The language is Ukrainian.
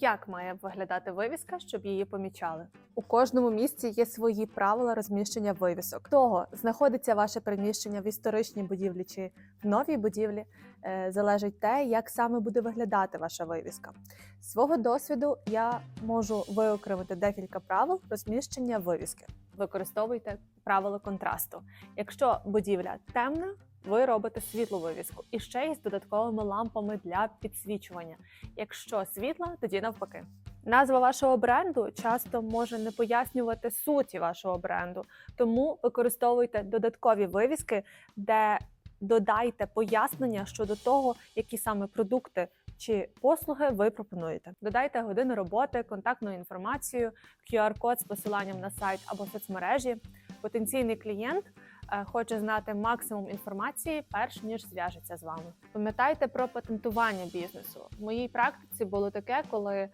Як має виглядати вивіска, щоб її помічали? У кожному місці є свої правила розміщення вивісок. Того знаходиться ваше приміщення в історичній будівлі чи в новій будівлі, е, залежить те, як саме буде виглядати ваша вивіска. З свого досвіду я можу виокремити декілька правил розміщення вивіски. Використовуйте правило контрасту. Якщо будівля темна, ви робите світлу вивіску і ще й з додатковими лампами для підсвічування. Якщо світла, тоді навпаки. Назва вашого бренду часто може не пояснювати суті вашого бренду, тому використовуйте додаткові вивіски, де додайте пояснення щодо того, які саме продукти чи послуги ви пропонуєте. Додайте години роботи, контактну інформацію, QR-код з посиланням на сайт або соцмережі. Потенційний клієнт хоче знати максимум інформації, перш ніж зв'яжеться з вами. Пам'ятайте про патентування бізнесу. В моїй практиці було таке, коли